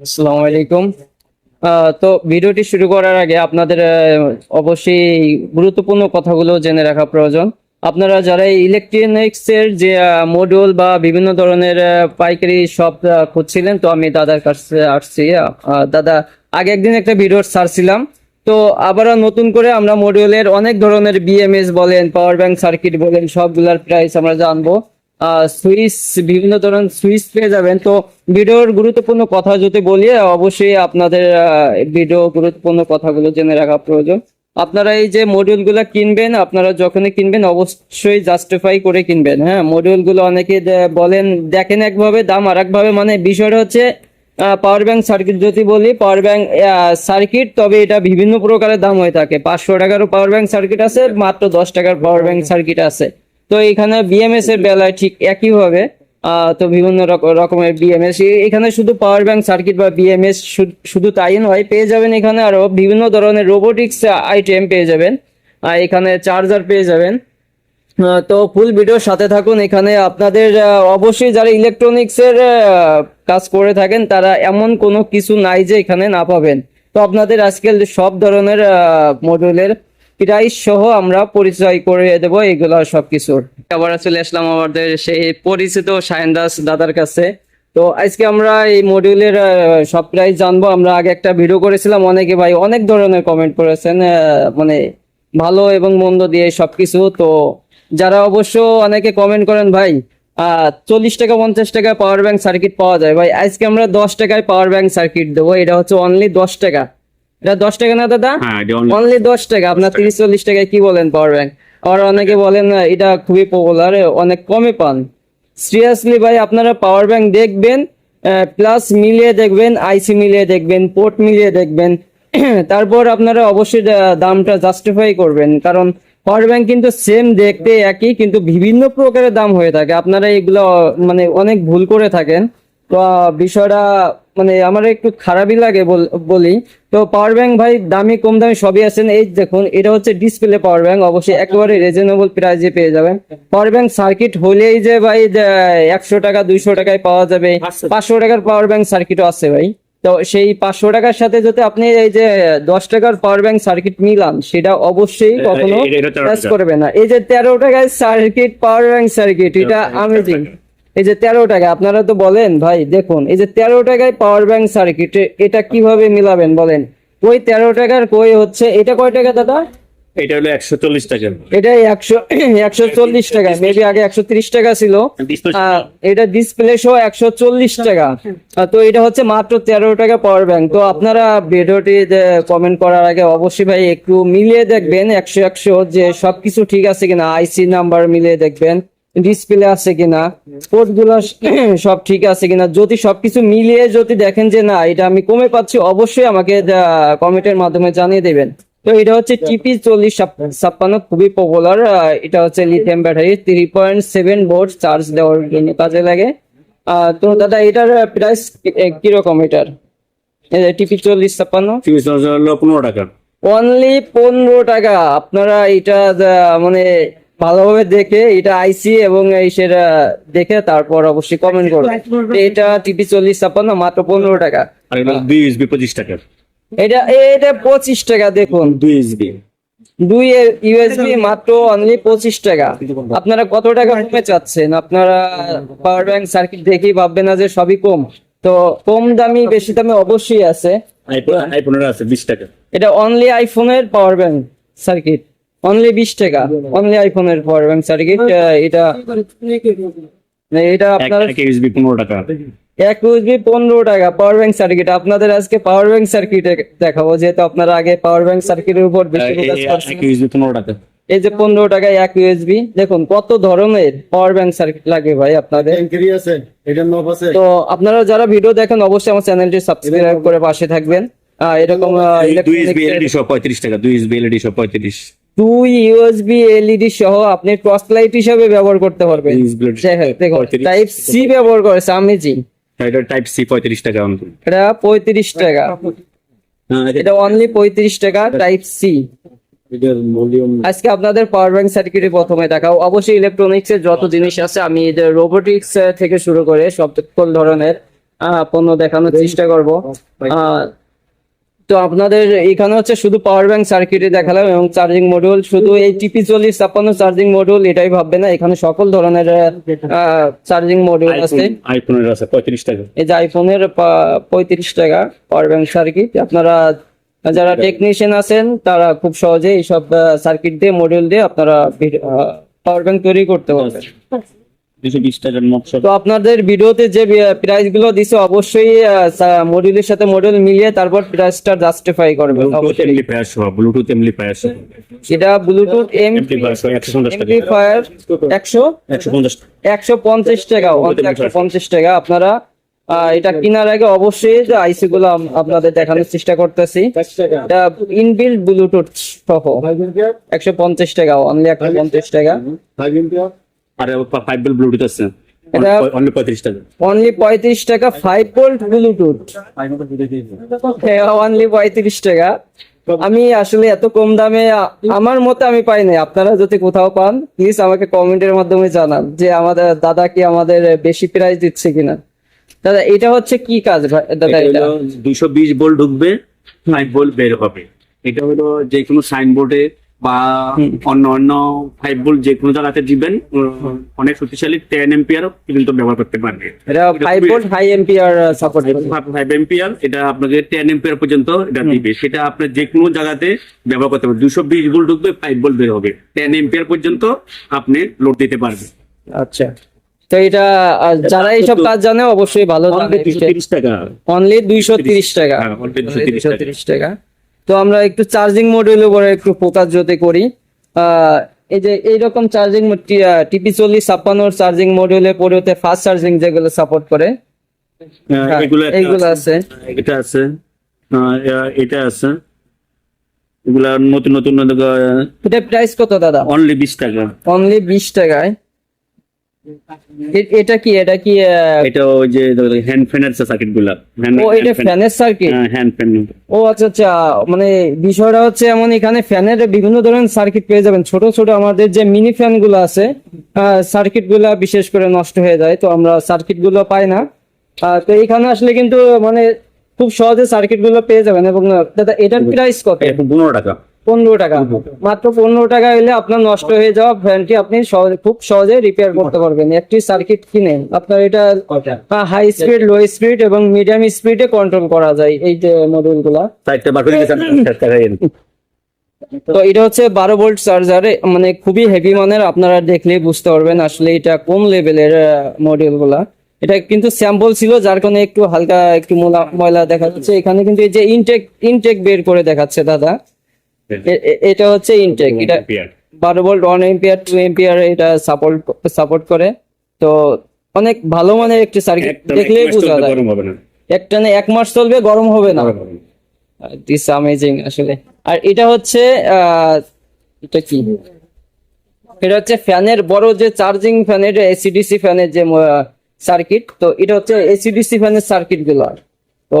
আসসালামু আলাইকুম। তো ভিডিওটি শুরু করার আগে আপনাদের অবশ্যই গুরুত্বপূর্ণ কথাগুলো জেনে রাখা প্রয়োজন। আপনারা যারা ইলেকট্রনিক্স এর যে মডিউল বা বিভিন্ন ধরনের পাইকারি শপ খুঁজছিলেন, তো আমি দাদার কাছে আসছি। দাদা, আগে একদিন একটা ভিডিও ছাড়ছিলাম। তো আবারও নতুন করে আমরা মডিউলের অনেক ধরনের বিএমএস বলেন পাওয়ার ব্যাংক সার্কিট বলেন, সবগুলার প্রাইস আমরা জানব। সুইচ বিভিন্ন ধরনের সুইচ পেয়ে যাবেন। তো ভিডিওর গুরুত্বপূর্ণ কথা যদি বলি, অবশ্যই আপনাদের ভিডিও গুরুত্বপূর্ণ কথাগুলো জেনে রাখা প্রয়োজন। আপনারা এই যে মডিউলগুলো কিনবেন, আপনারা যখনই কিনবেন, অবশ্যই জাস্টিফাই করে কিনবেন। হ্যাঁ মডিউলগুলো অনেকে বলেন, দেখেন একভাবে, দাম আর একভাবে মানে বিষয়টা হচ্ছে পাওয়ার ব্যাংক সার্কিট যদি বলি পাওয়ার ব্যাংক সার্কিট তবে এটা বিভিন্ন প্রকারের দাম হয়ে থাকে। পাঁচশো টাকারও পাওয়ার ব্যাংক সার্কিট আছে, মাত্র দশ টাকার পাওয়ার ব্যাংক সার্কিট আছে। তো এখানে বিএমএস এর বেলায় ঠিক একই ভাবে তো বিভিন্ন রক- রকমের বিএমএস এখানে শুধু পাওয়ার ব্যাংক সার্কিট বা বিএমএস শুধু তাই নয়, পেয়ে যাবেন এখানে আরও বিভিন্ন ধরনের রোবোটিক্স আইটেম পেয়ে যাবেন। এখানে চার্জার পেয়ে যাবেন। তো ফুল ভিডিওর সাথে থাকুন। এখানে আপনাদের অবশ্যই যারা ইলেকট্রনিক্স এর কাজ করে থাকেন, তারা এমন কোনো কিছু নাই যে এখানে না পাবেন। তো আপনাদের আজকাল সব ধরনের মডেলের প্রাইস সহ আমরা পরিচয় করে দেবো এগুলো সবকিছুর। আবার চলে আসলাম আমাদের সেই পরিচিত সায়ন দাস দাদার কাছে। তো আজকে আমরা এই মডিউলের সব প্রাইস জানব। আমরা আগে একটা ভিডিও করেছিলাম, অনেকে ভাই অনেক ধরনের কমেন্ট করেছেন মানে ভালো এবং মন্দ দিয়ে সবকিছু। তো যারা অবশ্য অনেকে কমেন্ট করেন, ভাই চল্লিশ টাকা, পঞ্চাশ টাকা পাওয়ার ব্যাংক সার্কিট পাওয়া যায়। ভাই, আজকে আমরা দশ টাকায় পাওয়ার ব্যাংক সার্কিট দেবো। এটা হচ্ছে অনলি দশ টাকা। এটা দশ টাকা না দাদা? হ্যাঁ অনলি দশ টাকা। আপনার তিরিশ চল্লিশ টাকায় কি বলেন পাওয়ার ব্যাংক আর অনেকে বলেন এটা খুবই পপুলার অনেক কমে পান। সিরিয়াসলি ভাই আপনারা পাওয়ার ব্যাংক দেখবেন প্লাস মিলিয়ে দেখবেন আইসি মিলিয়ে দেখবেন পোর্ট মিলিয়ে দেখবেন। তারপর আপনারা অবশ্যই দামটা জাস্টিফাই করবেন। কারণ পাওয়ার ব্যাংক কিন্তু সেম দেখতে একই কিন্তু বিভিন্ন প্রকারের দাম হয়ে থাকে। আপনারা এগুলো মানে অনেক ভুল করে থাকেন। তো বিষয়টা মানে আমার একটু খারাপই লাগে বলি তো পাওয়ার ব্যাংক ভাই দামি কম দামি সবই আছেন এই দেখুন এটা হচ্ছে ডিসপ্লে পাওয়ার ব্যাংক অবশ্যই একেবারে রিজনেবল প্রাইসে পেয়ে যাবেন। পাওয়ার ব্যাংক সার্কিট হলেই যে ভাই একশো টাকা দুইশো টাকায় পাওয়া যাবে। পাঁচশো টাকার পাওয়ার ব্যাংক সার্কিটও আছে ভাই। তো সেই পাঁচশো টাকার সাথে যদি আপনি এই যে দশ টাকার পাওয়ার ব্যাংক সার্কিট মিলান সেটা অবশ্যই কখনো করবে না। এই যে তেরো টাকায় সার্কিট পাওয়ার ব্যাংক সার্কিট এটা আমেজিং এই যে তেরো টাকা আপনারা তো বলেন ভাই দেখুন এই যে তেরো টাকায় পাওয়ার ব্যাংক সার্কিট এটা কীভাবে মিলাবেন বলেন? ওই তেরো টাকার কই হচ্ছে এটা কয় টাকা দাদা? এটা হলো একশো চল্লিশ টাকা এটা একশো একশো চল্লিশ টাকা মেবি আগে একশো ত্রিশ টাকা ছিল। আহ, এটা ডিসপ্লে সহ একশো চল্লিশ টাকা। তো এটা হচ্ছে মাত্র তেরো টাকা পাওয়ার ব্যাংক তো আপনারা ভিডিওটি কমেন্ট করার আগে অবশ্যই ভাই একটু মিলিয়ে দেখবেন একশো একশো যে সবকিছু ঠিক আছে কিনা আইসি নাম্বার মিলিয়ে দেখবেন। ডিসপ্লে আছে কিনা পোর্টগুলো সব ঠিক আছে কিনা যদি সবকিছু মিলিয়ে যদি দেখেন যে না এটা আমি কমে পাচ্ছি অবশ্যই আমাকে কমেন্টের মাধ্যমে জানিয়ে দেবেন। তো এটা হচ্ছে টিপি চল্লিশ ছাপ্পান্ন খুবই পপুলার এটা হচ্ছে lithium battery three point seven volt charge দেওয়ার জন্য কাজে লাগে। তো দাদা এটার প্রাইস কীরকম এটার? টিপি চল্লিশ ছাপ্পান্ন? পনেরো টাকা। অনলি পনেরো টাকা। আপনারা এটা মানে ভালোভাবে দেখে এটা আইসি এবং এই সেটা দেখে তারপর অবশ্যই কমেন্ট করবেন এটা টিপি চল্লিশ ছাপ্পান্ন মাত্র পনেরো টাকা। দুই ইউএসবি পঁচিশ টাকা এটা এটা পঁচিশ টাকা দেখুন। দুই ইউএসবি দুই ইউএসবি মাত্র অনলি পঁচিশ টাকা। আপনারা কত টাকা কমে চাচ্ছেন? আপনারা পাওয়ার ব্যাংক সার্কিট দেখেই ভাববেন না যে সবই কম। তো কম দামি বেশি দামে অবশ্যই আছে। আইফোন আইফোনের আছে বিশ টাকা। এটা অনলি আইফোনের পাওয়ার ব্যাংক সার্কিট অনলি বিশ টাকা। অনলি আইফোনের পাওয়ার ব্যাংক সার্কিট এটা এটা আপনার ইউএসবি পনেরো টাকা। এক ইউএসবি পনেরো টাকা। পাওয়ার ব্যাংক সার্কিট আপনাদের আজকে পাওয়ার ব্যাংক সার্কিট দেখাবো যেহেতু আপনারা আগে পাওয়ার ব্যাংক সার্কিটের উপর বেশি ইউএসবি পনেরো টাকা। এই যে পনেরো টাকায় এক ইউএসবি দেখুন কত ধরনের পাওয়ার ব্যাংক সার্কিট লাগে ভাই আপনাদের। ট্যাঙ্কেরি আছে এটা নব আছে। তো আপনারা যারা ভিডিও দেখেন অবশ্যই আমার চ্যানেলটি সাবস্ক্রাইব করে পাশে থাকবেন। এরকম দুই এলইডি সহ পঁয়ত্রিশ টাকা দুই এলইডি সহ পঁয়ত্রিশ। দুই ইউএসবি এলইডি সহ আপনি টর্চ লাইট হিসাবে ব্যবহার করতে পারবেন। টাইপ সি ব্যবহার করেছে আমেজিং এটা টাইপ সি পঁয়ত্রিশ টাকা এটা পঁয়ত্রিশ টাকা। হ্যাঁ, এটা- অনলি পঁয়ত্রিশ টাকা টাইপ সি আজকে আপনাদের পাওয়ার ব্যাংক সার্কিটে প্রথমে দেখাও। অবশ্যই ইলেকট্রনিক্স এর যত জিনিস আছে আমি এদের রোবোটিক্স থেকে শুরু করে সব সকল ধরনের পণ্য দেখানোর চেষ্টা করব। আহ, তো আপনাদের এখানে হচ্ছে শুধু পাওয়ার ব্যাংক সার্কিটে দেখালাম এবং চার্জিং মডিউল শুধু এই টিপি চল্লিশ ছাপ্পান্ন চার্জিং মডিউল এটাই ভাববে না। এখানে সকল ধরনের চার্জিং মডিউল আছে। আইফোনের আছে পঁয়ত্রিশ টাকা। এই যে আইফোনের পঁয়ত্রিশ টাকা পাওয়ার ব্যাংক সার্কিট আপনারা যারা টেকনিশিয়ান আছেন তারা খুব সহজে এইসব সার্কিট দিয়ে মডিউল দিয়ে আপনারা পাওয়ার ব্যাংক তৈরি করতে পারবেন। তো আপনাদের ভিডিওতে যে প্রাইসগুলো দিছে অবশ্যই মডিউলের সাথে মডিউল মিলিয়ে তারপর প্রাইসটা জাস্টিফাই করবেন ব্লুটুথ এমপ্লিফায়ার এটা ব্লুটুথ এম এমপ্লিফায়ার সহ একশো পঞ্চাশ টাকা এমপ্লিফায়ার একশো একশো পঞ্চাশ একশো পঞ্চাশ টাকা আপনারা আহ, এটা কেনার আগে অবশ্যই যে আইসি গুলো আপনাদের দেখানোর চেষ্টা করতেছি এটা ইনবিল্ড ব্লুটুথ সহ একশো পঞ্চাশ টাকা অনলি একশো পঞ্চাশ টাকা আর ফাইভ বেল ব্লুটুথ আছে। অনলি পঁয়ত্রিশ টাকা। অনলি পঁয়ত্রিশ টাকা ফাইভ ভোল্ট ব্লুটুথ অনলি পঁয়ত্রিশ টাকা। আমি আসলে এত কম দামে আমার মতে আমি পাই নাই। আপনারা যদি কোথাও পান প্লিজ আমাকে কমেন্টের মাধ্যমে জানান যে আমাদের দাদা কি আমাদের বেশি প্রাইস দিচ্ছে কিনা। দাদা এটা হচ্ছে কি কাজ দাদা এটা দুশো বিশ ভোল্ট ঢুকবে ফাইভ ভোল্ট বের হবে। এটা হলো যে কোনো সাইনবোর্ডে বা অন্য অন্য ফাইভ ভোল্ট যে কোনো জায়গাতে দিবেন অনেক শক্তিশালী টেন এম্পিয়ার কিন্তু ব্যবহার করতে পারবে। এটা five high ampere support five ampere এটা আপনাকে টেন এম্পিয়ার পর্যন্ত এটা দিবে। সেটা আপনি যে কোনো জায়গাতে ব্যবহার করতে পারবেন। দুশো বিশ ভোল্ট ঢুকবে ফাইভ ভোল্ট বের হবে। টেন এম্পিয়ার পর্যন্ত আপনি লোড দিতে পারবেন। আচ্ছা। তো এটা যারা এইসব কাজ জানে অবশ্যই ভালো জানে। দুশো তিরিশ টাকা। অনলি দুইশো তিরিশ টাকা। Only 230 টাকা। 230 টাকা তো আমরা একটু চার্জিং মডিউলের উপরে একটু ফোকাস যদি করি এই যে এইরকম চার্জিং টিপি চল্লিশ ছাপ্পান্নর চার্জিং মডিউলের পরে হতে ফাস্ট চার্জিং যেগুলো সাপোর্ট করে। হ্যাঁ, এগুলো আছে। এটা আছে। এটা আছে। এগুলা নতুন নতুন এটা প্রাইস কত দাদা? অনলি বিশ টাকা। অনলি বিশ টাকায়। এটা কি এটা কি এটা ওই যে হ্যান্ড ফ্যানের সার্কিটগুলা ও এটা ফ্যানের সার্কিট হ্যান্ড ফ্যান ও। আচ্ছা আচ্ছা মানে বিষয়টা হচ্ছে এমন এখানে ফ্যানের বিভিন্ন ধরনের সার্কিট পেয়ে যাবেন। ছোট ছোট আমাদের যে মিনি ফ্যানগুলো আছে সার্কিটগুলা বিশেষ করে নষ্ট হয়ে যায় তো আমরা সার্কিটগুলো পাই না। তো এখানে আসলে কিন্তু মানে খুব সহজে সার্কিটগুলো পেয়ে যাবেন। এবং দাদা এটার প্রাইস কত? পনেরো টাকা। পনেরো টাকা। মাত্র পনেরো টাকা হলে আপনার নষ্ট হয়ে যাওয়া ফ্যানটি আপনি খুব সহজে রিপেয়ার করতে পারবেন। একটি সার্কিট কিনে আপনার এটা হাই স্পিড লো স্পিড এবং মিডিয়াম স্পিডে কন্ট্রোল করা যায় এই যে মডিউলগুলা। তো এটা হচ্ছে বারো ভোল্ট চার্জার মানে খুবই হেভি মানের আপনারা দেখলেই বুঝতে পারবেন আসলে এটা কোন লেভেলের মডিউলগুলা। এটা কিন্তু স্যাম্পল ছিল যার কারণে একটু হালকা একটু ময়লা দেখা যাচ্ছে। এখানে কিন্তু এই যে ইনটেক ইনটেক বের করে দেখাচ্ছে দাদা। এটা হচ্ছে ইনটেক এটা। বারো volt one ampere two ampere এটা সাপোর্ট সাপোর্ট করে। তো অনেক ভালো মানের একটি সার্কিট একটা দেখলেই বোঝা যায়। হবে না। এক মাস চলবে গরম হবে না। দিস অ্যামেজিং আসলে। আর এটা হচ্ছে আহ, এটা কি? এটা হচ্ছে ফ্যানের বড় যে চার্জিং ফ্যানের এসিডিসি ফ্যানের যে সার্কিট তো এটা হচ্ছে এসিডিসি ফ্যানের সার্কিটগুলো। তো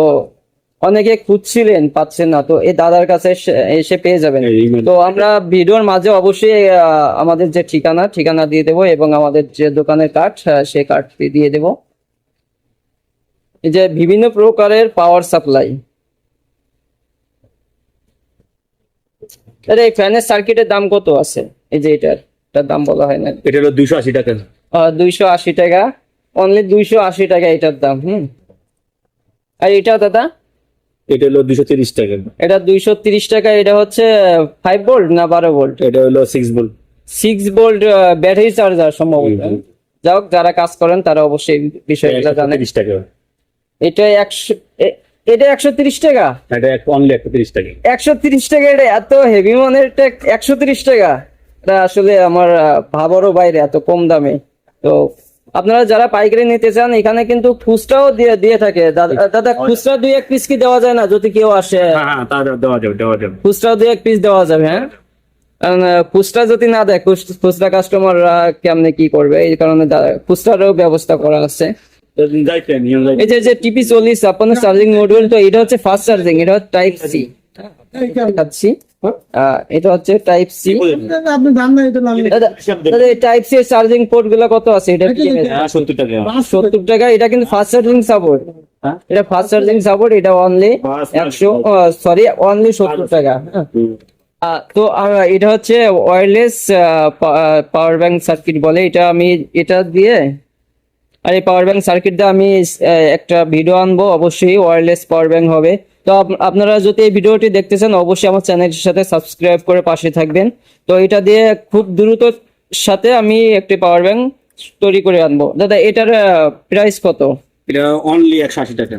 অনেকে খুঁজছিলেন পাচ্ছেন না। তো এই দাদার কাছে এসে- পেয়ে যাবেন। তো আমরা ভিডিওর মাঝে অবশ্যই আমাদের যে ঠিকানা ঠিকানা দিয়ে দেবো এবং আমাদের যে দোকানের কার্ড সেই কার্ডটি দিয়ে দেবো। এই যে বিভিন্ন প্রকারের পাওয়ার সাপ্লাই আরে এই ফ্যানের সার্কিটের দাম কত আছে? এই যে এটার এটার দাম বলা হয় না। এটা হলো দুইশো আশি টাকা। দুইশো আশি টাকা। অনলি দুইশো আশি টাকা এটার দাম হুম। আর এটা দাদা? এটা হলো দুইশো তিরিশ টাকা। এটা দুইশো তিরিশ টাকা এটা হচ্ছে ফাইভ ভোল্ট না বারো ভোল্ট এটা হলো six volt six volt battery charger সম্ভবত। যাই হোক যারা কাজ করেন তারা অবশ্যই বিষয়গুলো জানে তিরিশ টাকা। এটা একশো এটা একশো তিরিশ টাকা? এটা অনলি একশো তিরিশ টাকা। একশো তিরিশ টাকা এটা এত হেভি মানের একশো তিরিশ টাকা। এটা আসলে আমার ভাবারও বাইরে এত কম দামে। তো আপনারা যারা পাইকারি নিতে চান এখানে কিন্তু খুচরাও দিয়ে দিয়ে থাকে। দাদা দাদা খুচরা দুই এক পিস কি দেওয়া যায় না? যদি কেউ আসে। হ্যাঁ হ্যাঁ দেওয়া যাবে দেওয়া যাবে। খুচরা দুই এক পিস দেওয়া যাবে হ্যাঁ? কারণ খুচরা যদি না দেয় খুচরা কাস্টমাররা কেমনে কি করবে? এই কারণে খুচরারও ব্যবস্থা করা আছে। এই যে টিপি চল্লিশ আপনার চার্জিং মডিউল তো এটা হচ্ছে ফাস্ট চার্জিং এটা হচ্ছে টাইপ সি দেখাচ্ছি এটা হচ্ছে টাইপ সি আপনি জান না এটা দাদা দাদা টাইপ সি চার্জিং পোর্টগুলো কত আছে? এটা কি হ্যাঁ সত্তর টাকা। সত্তর টাকা এটা কিন্তু ফাস্ট চার্জিং সাপোর্ট হ্যাঁ? এটা ফাস্ট চার্জিং সাপোর্ট এটা অনলি Fast একশো charging সরি অনলি সত্তর টাকা। হ্যাঁ। তো এটা হচ্ছে ওয়্যারলেস পাওয়ার ব্যাংক সার্কিট বলে। এটা আমি এটা দিয়ে আর এই পাওয়ার ব্যাংক সার্কিট দিয়ে আমি একটা ভিডিও আনব। অবশ্যই ওয়্যারলেস পাওয়ার ব্যাংক হবে। তো আপ- আপনারা যদি এই ভিডিওটি দেখতেছেন অবশ্যই আমার চ্যানেলের সাথে সাবস্ক্রাইব করে পাশে থাকবেন। তো এটা দিয়ে খুব দ্রুত সাথে আমি একটি পাওয়ার ব্যাংক তৈরি করে আনব। দাদা এটার প্রাইস কত? এটা অনলি একশো আশি টাকা।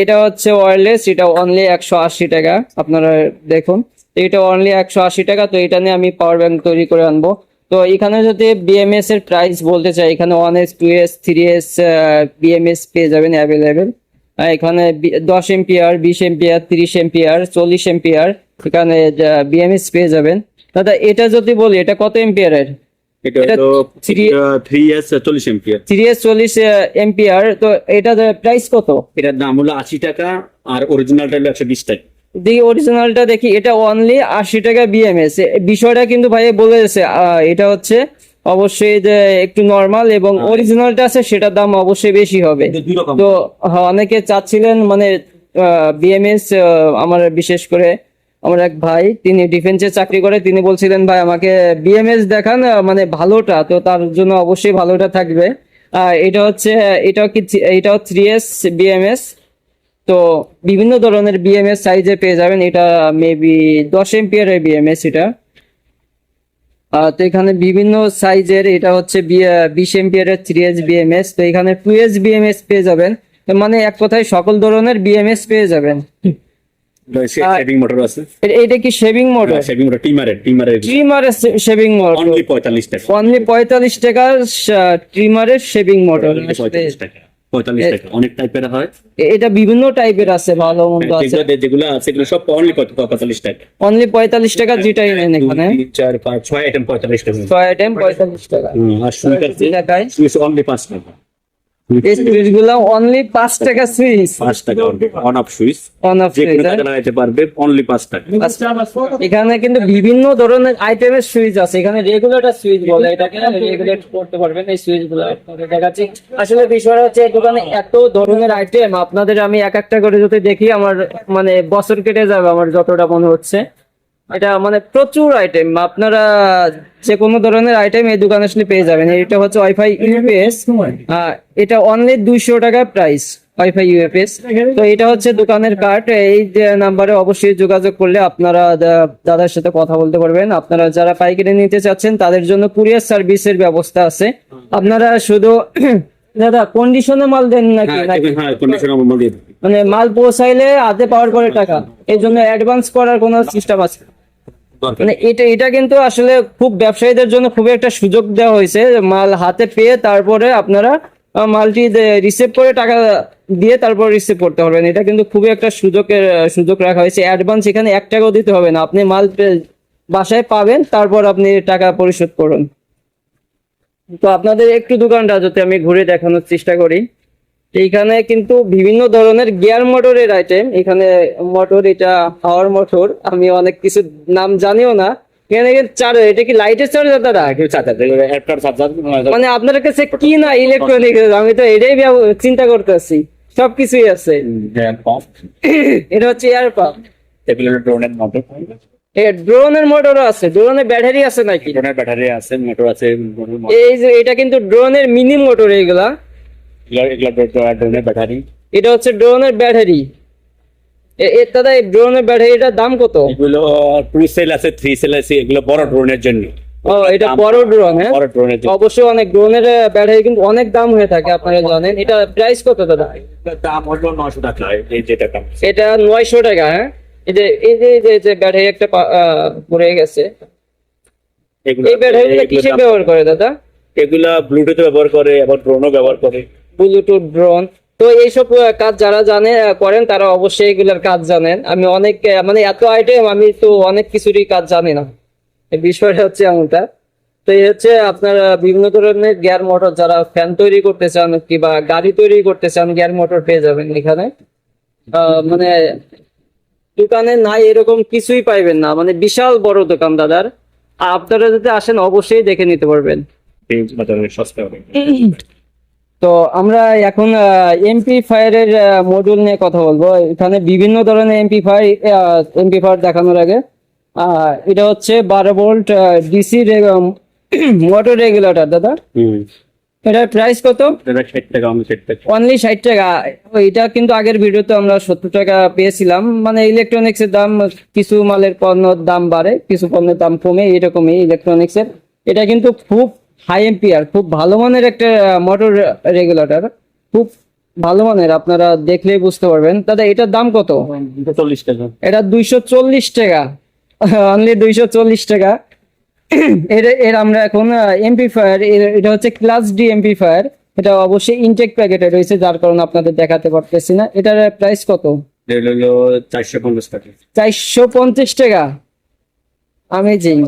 এটা হচ্ছে ওয়্যারলেস এটা অনলি একশো আশি টাকা। আপনারা দেখুন এটা অনলি একশো আশি টাকা তো এটা নিয়ে আমি পাওয়ার ব্যাংক তৈরি করে আনব। তো এখানে যদি বিএমএস এর প্রাইস বলতে চাই এখানে one S two S three S BMS পেয়ে যাবেন অ্যাভেলেবেল এখানে দশ এম্পিয়ার বিশ এমপিআর তিরিশ এমপিআর চল্লিশ এম্পিয়ার এখানে বিএমএস পেয়ে যাবেন। দাদা এটা যদি বলি এটা কত এমপিআর এর এটা থ্রি ইয়ার্স চল্লিশ এমপিয়ার। থ্রি চল্লিশ এমপিআর তো এটা প্রাইস কত? এটার দাম হলো আশি টাকা আর অরিজিনালটা হলো একশো বিশ টাকা। দেখি অরিজিনালটা দেখি এটা অনলি আশি টাকা বিএমএস বিষয়টা কিন্তু ভাই বলেছে আহ, এটা হচ্ছে অবশ্যই যে একটু নর্মাল এবং অরিজিনালটা আছে সেটার দাম অবশ্যই বেশি হবে। তো হ্যাঁ, অনেকে চাচ্ছিলেন মানে বিএমএস আমার বিশেষ করে আমার এক ভাই তিনি ডিফেন্সে চাকরি করে তিনি বলছিলেন ভাই আমাকে বিএমএস দেখান মানে ভালোটা তো তার জন্য অবশ্যই ভালোটা থাকবে। এটা হচ্ছে এটাও কি এটাও থ্রি এস বিএমএস তো বিভিন্ন ধরনের বিএমএস সাইজে পেয়ে যাবেন এটা মেবি দশ এমপিয়ার এর বিএমএস এটা। তো এখানে বিভিন্ন সাইজের এটা হচ্ছে বিশ এমপিয়ার এর থ্রি এস বিএমএস তো এখানে টু এস বিএমএস পেয়ে যাবেন। মানে এক কথায় সকল ধরনের বিএমএস পেয়ে যাবেন। শেভিং মোটর আছে? এটা কি শেভিং মোটর শেভিং মোটর ট্রিমারের শেভিং মোটর অনলি পঁয়তাল্লিশ টাকা। অনলি পঁয়তাল্লিশ টাকা ট্রিমারের শেভিং মোটর টাকা। পঁয়তাল্লিশ টাকা অনেক টাইপের হয়। এটা বিভিন্ন টাইপের আছে ভালো মন্দ আছে। যেগুলো আছে এগুলো সব অনলি পঁয়তাল্লিশ টাকা। অনলি পঁয়তাল্লিশ টাকা যেটাই নেন এখানে। দুই, তিন, চার পাঁচ ছয় আইটেম পঁয়তাল্লিশ টাকা। ছয় আইটেম পঁয়তাল্লিশ টাকা। হুম, আর শুনতে আছে অনলি পাঁচ টাকা। এই সুইচগুলো অনলি পাঁচ টাকা সুইচ পাঁচ টাকা on off switch on off যে কোনো পারবে অনলি পাঁচ টাকা। এখানে কিন্তু বিভিন্ন ধরনের আইটেমের সুইচ আছে। এখানে রেগুলেটর সুইচ বলে। এটাকে রেগুলেট করতে পারবেন এই সুইচগুলো। দেখাচ্ছি। আসলে বিষয়টা হচ্ছে এই দোকানে এত ধরনের আইটেম আপনাদের আমি এক একটা করে যদি দেখি আমার মানে বছর কেটে যাবে আমার যতটা মনে হচ্ছে। এটা মানে প্রচুর আইটেম আপনারা যে কোনো ধরনের আইটেম এই দোকানে আসলে পেয়ে যাবেন। এটা হচ্ছে ওয়াইফাই ইউপিএস এটা অনলি দুইশো টাকা প্রাইস ওয়াইফাই ইউএফএস তো এটা হচ্ছে দোকানের কার্ড এই নাম্বারে অবশ্যই যোগাযোগ করলে আপনারা দাদার সাথে কথা বলতে পারবেন। আপনারা যারা পাইকারি নিতে চাচ্ছেন তাদের জন্য কুরিয়ার সার্ভিসের ব্যবস্থা আছে। আপনারা শুধু দাদা কন্ডিশনে মাল দেন নাকি? হ্যাঁ হ্যাঁ। মানে মাল পৌঁছাইলে হাতে পাওয়ার পরে টাকা। এই জন্য অ্যাডভান্স করার কোনো সিস্টেম আছে? মানে এটা এটা কিন্তু আসলে খুব ব্যবসায়ীদের জন্য খুবই একটা সুযোগ দেওয়া হয়েছে মাল হাতে পেয়ে তারপরে আপনারা মালটি রিসিভ করে টাকা দিয়ে তারপর রিসিভ করতে পারবেন। এটা কিন্তু খুবই একটা সুযোগের, সুযোগ রাখা হয়েছে। অ্যাডভান্স এখানে এক টাকাও দিতে হবে না। আপনি মাল বাসায় পাবেন, তারপর আপনি টাকা পরিশোধ করুন। তো আপনাদের একটু দোকানটা যদি আমি ঘুরে দেখানোর চেষ্টা করি। এইখানে কিন্তু বিভিন্ন ধরনের গিয়ার মোটরের আইটেম এখানে মোটর এটা পাওয়ার মোটর আমি অনেক কিছু নাম জানিও না। এখানে এটা কি লাইটের চার্জার দাদা? মানে আপনার কাছে কি না ইলেকট্রনিক আমি তো এটাই চিন্তা করতেছি। সবকিছুই আছে। এটা হচ্ছে এয়ার পাম্প এগুলো ড্রোনের মোটর ড্রোনের মোটরও আছে। ড্রোনের ব্যাটারি আছে নাকি? ড্রোনের ব্যাটারি আছে মোটর এই যে এটা কিন্তু ড্রোনের মিনি মোটর এইগুলা এগুলো এগুলো ড্রোনের ব্যাটারি। এটা হচ্ছে ড্রোনের ব্যাটারি। দাদা এই ড্রোনের ব্যাটারিটার দাম কত? এগুলো টু সেল আছে থ্রি সেল আছে এগুলো বড় ড্রোনের জন্য। ও এটা বড় ড্রোন হ্যাঁ? বড় ড্রোনের জন্য। অবশ্যই অনেক ড্রোনের ব্যাটারি কিন্তু অনেক দাম হয়ে থাকে আপনারা জানেন। এটা প্রাইস কত দাদা? দাম হলো নশো টাকা এই যেটা দাম। এটা নয়শো টাকা হ্যাঁ? এই যে এই যে এই যে- ব্যাটারি একটা পড়ে গেছে। এগুলো এই ব্যাটারিটা কিসে ব্যবহার করে দাদা? এগুলা ব্লুটুথ ব্যবহার করে আবার ড্রোনও ব্যবহার করে। ব্লুটুথ ড্রোন তো এইসব কাজ যারা জানে করেন তারা অবশ্যই এগুলোর কাজ জানেন। আমি অনেক মানে এত আইটেম আমি তো অনেক কিছুরই কাজ জানি না। বিষয়টা হচ্ছে এমনটা। তো এই হচ্ছে আপনার বিভিন্ন ধরনের গিয়ার মোটর যারা ফ্যান তৈরি করতে চান কিংবা গাড়ি তৈরি করতে চান গিয়ার মোটর পেয়ে যাবেন এখানে। আহ, মানে দোকানে নাই এরকম কিছুই পাইবেন না। মানে বিশাল বড় দোকান দাদার। আপনারা যদি আসেন অবশ্যই দেখে নিতে পারবেন এই বাজারে সস্তা হবে তো আমরা এখন এমপি ফায়ারের মডিউল নিয়ে কথা বলব। এখানে বিভিন্ন ধরনের এমপি ফায়ার এমপি ফায়ার দেখানোর আগে আহ, এটা হচ্ছে বারো ভোল্ট ডিসি মোটর রেগুলেটর দাদা। এটার প্রাইস কত? টাকা অনলি ষাট টাকা। এটা কিন্তু আগের ভিডিওতে আমরা সত্তর টাকা পেয়েছিলাম। মানে ইলেকট্রনিক্স এর দাম কিছু মালের পণ্যের দাম বাড়ে কিছু পণ্যের দাম কমে এরকমই ইলেকট্রনিক্স এর। এটা কিন্তু খুব হাই এম্পিয়ার খুব ভালো মানের একটা মোটর রেগুলেটর খুব ভালো মানের আপনারা দেখলেই বুঝতে পারবেন। দাদা এটার দাম কত? চল্লিশ টাকা। এটা দুইশো চল্লিশ টাকা। অনলি দুইশো চল্লিশ টাকা। এর এর আমরা এখন এমপি ফায়ার এটা হচ্ছে ক্লাস ডি এমপি ফায়ার এটা অবশ্যই ইনটেক প্যাকেটে রয়েছে যার কারণে আপনাদের দেখাতে পারতেছি না। এটার প্রাইস কত? চারশো পঞ্চাশ টাকা। চারশো পঞ্চাশ টাকা। আমেজিং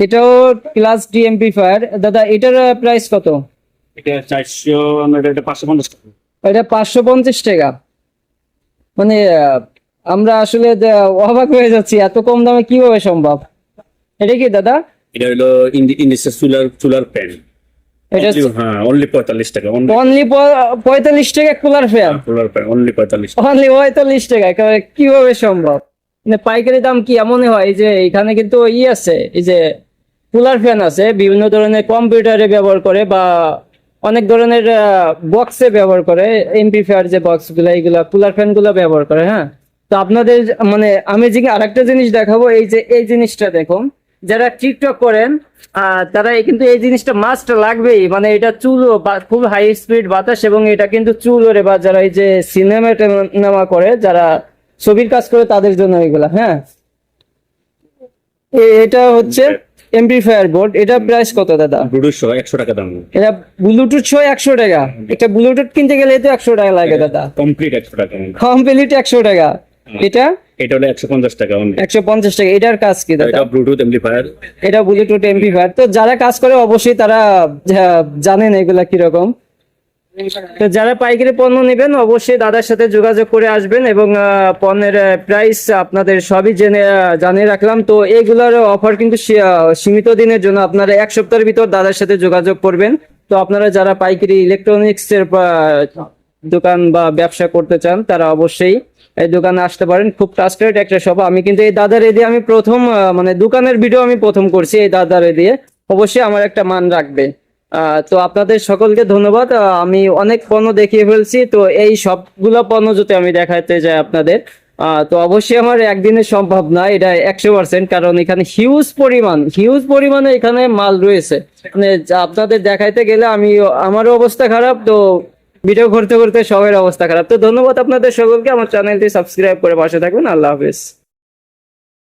এটাও ক্লাস ডি এমপি ফায়ার দাদা এটার প্রাইস কত? এটা চারশো এটা পাঁচশো পঞ্চাশ টাকা। এটা টাকা। মানে আমরা আসলে অবাক হয়ে যাচ্ছি এত কম দামে কীভাবে সম্ভব? এটা কি দাদা? এটা হলো ইন্ডিসের চুলার চুলার প্যান এটা হ্যাঁ অনলি পঁয়তাল্লিশ টাকা অনলি পঁয়তাল্লিশ টাকা কুলার ফ্যান চুলার প্যান অনলি পঁয়তাল্লিশ অনলি পঁয়তাল্লিশ টাকা কীভাবে সম্ভব? মানে পাইকারি দাম কি এমনই হয় যে এখানে কিন্তু ই আছে এই যে কুলার ফ্যান আছে, বিভিন্ন ধরনের কম্পিউটারে ব্যবহার করে বা অনেক ধরনের বক্সে ব্যবহার করে এমপি ফেয়ার যে বক্সগুলা এইগুলা, কুলার ফ্যানগুলো ব্যবহার করে হ্যাঁ? তো আপনাদের মানে আমি যে আরেকটা জিনিস দেখাবো, এই যে, এই জিনিসটা দেখুন। যারা টিকটক করেন তারা কিন্তু এই জিনিসটা মাস্ট লাগবেই। মানে এটা চুল খুব হাই স্পিড বাতাস এবং এটা কিন্তু চুল ওরে বা যারা এই যে সিনেমা টেনেমা করে, যারা ছবির কাজ করে, তাদের জন্য এগুলা হ্যাঁ? এটা হচ্ছে এমপ্লিফায়ার বোর্ড এটা প্রাইস কত দাদা? দুশো একশো টাকা দাম। এটা ব্লুটুথ সহ একশো টাকা। একটা ব্লুটুথ কিনতে গেলে তো একশো টাকা লাগে দাদা। কমপ্লিট একশো টাকা। কমপ্লিট একশো টাকা। এটা? এটা হলো একশো পঞ্চাশ টাকা only। একশো পঞ্চাশ টাকা। এটার কাজ কি দাদা? এটা ব্লুটুথ এমপ্লিফায়ার এটা ব্লুটুথ এমপ্লিফায়ার তো যারা কাজ করে অবশ্যই তারা জানেন এগুলা কীরকম। তো যারা পাইকারি পণ্য নেবেন, অবশ্যই দাদার সাথে যোগাযোগ করে আসবেন এবং পণ্যের প্রাইস আপনাদের সবই জেনে জানিয়ে রাখলাম। তো এইগুলোর অফার কিন্তু সীমিত দিনের জন্য আপনারা এক সপ্তাহের ভিতর দাদার সাথে যোগাযোগ করবেন। তো আপনারা যারা পাইকারি ইলেকট্রনিক্স এর দোকান বা ব্যবসা করতে চান, তারা অবশ্যই এই দোকানে আসতে পারেন। খুব ট্রাস্টেড একটা শপ আমি কিন্তু এই দাদার এ দিয়ে আমি প্রথম মানে দোকানের ভিডিও আমি প্রথম করছি, এই দাদার এ দিয়ে। অবশ্যই আমার একটা মান রাখবে। তো আপনাদের সকলকে ধন্যবাদ। আমি অনেক পণ্য দেখিয়ে ফেলছি, তো এই সবগুলো পণ্য যদি আমি দেখাতে যাই আপনাদের তো অবশ্যই আমার একদিনে সম্ভব না, এটা একশো পার্সেন্ট কারণ এখানে হিউজ পরিমাণ হিউজ পরিমাণে এখানে মাল রয়েছে। মানে আপনাদের দেখাইতে গেলে আমি, আমারও অবস্থা খারাপ, তো ভিডিও করতে করতে সবার অবস্থা খারাপ। তো ধন্যবাদ আপনাদের সকলকে, আমার চ্যানেলটি সাবস্ক্রাইব করে পাশে থাকবেন, আল্লাহ হাফেজ।